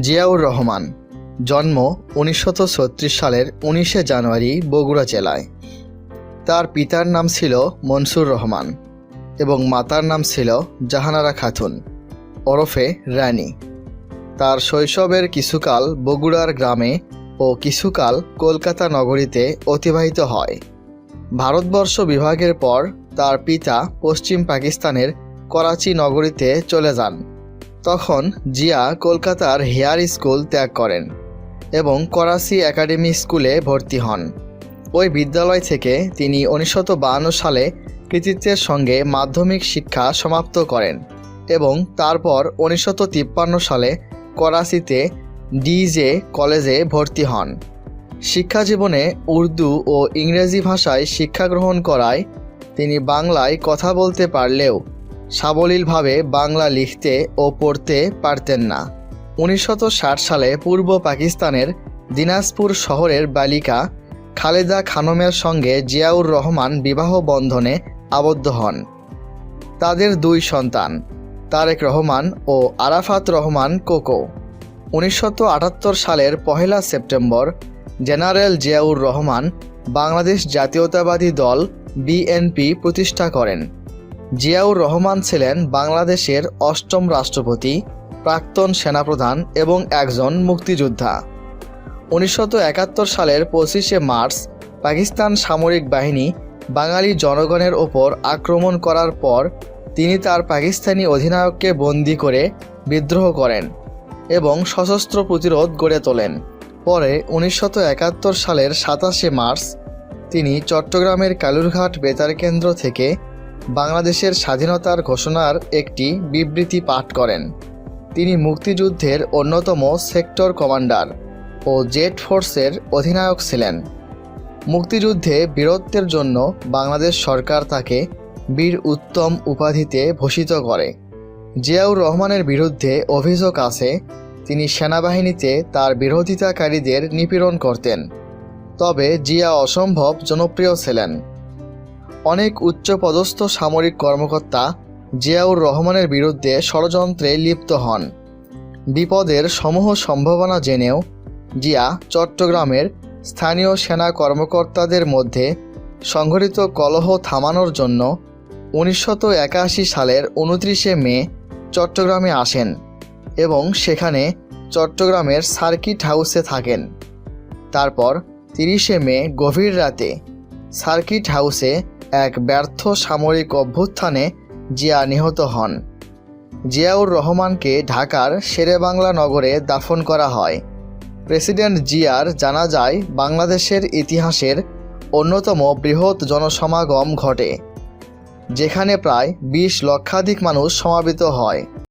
জিয়াউর রহমান। জন্ম উনিশশো ছত্রিশ সালের উনিশে জানুয়ারি বগুড়া জেলায়। তার পিতার নাম ছিল মনসুর রহমান এবং মাতার নাম ছিল জাহানারা খাতুন, ওরফে রানী। তার শৈশবের কিছুকাল বগুড়ার গ্রামে ও কিছুকাল কলকাতা নগরীতে অতিবাহিত হয়। ভারতবর্ষ বিভাগের পর তার পিতা পশ্চিম পাকিস্তানের করাচি নগরীতে চলে যান। তখন জিয়া কলকাতার হেয়ার স্কুল ত্যাগ করেন এবং করাচি একাডেমি স্কুলে ভর্তি হন। ওই বিদ্যালয় থেকে তিনি উনিশশো সালে কৃতিত্বের সঙ্গে মাধ্যমিক শিক্ষা সমাপ্ত করেন এবং তারপর উনিশশো তিপ্পান্ন সালে করাচিতে ডিজে কলেজে ভর্তি হন। শিক্ষা জীবনে উর্দু ও ইংরেজি ভাষায় শিক্ষা গ্রহণ করায় তিনি বাংলায় কথা বলতে পারলেও সাবলীলভাবে বাংলা লিখতে ও পড়তে পারতেন না। উনিশশো ষাট সালে পূর্ব পাকিস্তানের দিনাজপুর শহরের বালিকা খালেদা খানমের সঙ্গে জিয়াউর রহমান বিবাহ বন্ধনে আবদ্ধ হন। তাদের দুই সন্তান, তারেক রহমান ও আরাফাত রহমান কোকো। উনিশশো আটাত্তর সালের পহেলা September general Ziaur Rahman Bangladesh Jatiyatabadi Dal BNP প্রতিষ্ঠা করেন। জিয়াউর রহমান ছিলেন বাংলাদেশের অষ্টম রাষ্ট্রপতি, প্রাক্তন সেনাপ্রধান এবং একজন মুক্তিযোদ্ধা। উনিশশো একাত্তর সালের পঁচিশে মার্চ পাকিস্তান সামরিক বাহিনী বাঙালি জনগণের ওপর আক্রমণ করার পর তিনি তার পাকিস্তানি অধিনায়ককে বন্দি করে বিদ্রোহ করেন এবং সশস্ত্র প্রতিরোধ গড়ে তোলেন। পরে উনিশশো একাত্তর সালের সাতাশে মার্চ তিনি চট্টগ্রামের কালুরঘাট বেতার কেন্দ্র থেকে বাংলাদেশের স্বাধীনতার ঘোষণার একটি বিবৃতি পাঠ করেন। তিনি মুক্তিযুদ্ধের অন্যতম সেক্টর কমান্ডার ও জেট ফোর্সের অধিনায়ক ছিলেন। মুক্তিযুদ্ধে বীরত্বের জন্য বাংলাদেশ সরকার তাকে বীর উত্তম উপাধিতে ভূষিত করে। জিয়াউর রহমানের বিরুদ্ধে অভিযোগ আছে, তিনি সেনাবাহিনীতে তার বিরোধিতাকারীদের নিপীড়ন করতেন। তবে জিয়া অসম্ভব জনপ্রিয় ছিলেন। অনেক উচ্চপদস্থ সামরিক কর্মকর্তা জিয়াউর রহমানের বিরুদ্ধে ষড়যন্ত্রে লিপ্ত হন। বিপদের সমূহ সম্ভাবনা জেনেও জিয়া চট্টগ্রামের স্থানীয় সেনা কর্মকর্তাদের মধ্যে সংঘটিত কলহ থামানোর জন্য উনিশশো একাশি সালের উনত্রিশে মে চট্টগ্রামে আসেন এবং সেখানে চট্টগ্রামের সার্কিট হাউসে থাকেন। তারপর তিরিশে মে গভীর রাতে সার্কিট হাউসে এক ব্যর্থ সামরিক অভ্যুত্থানে জিয়া নিহত হন। জিয়াউর রহমানকে ঢাকার শেরেবাংলা নগরে দাফন করা হয়। প্রেসিডেন্ট জিয়ার জানাজায় বাংলাদেশের ইতিহাসের অন্যতম বৃহৎ জনসমাগম ঘটে, যেখানে প্রায় বিশ লক্ষাধিক মানুষ সমাবেত হয়।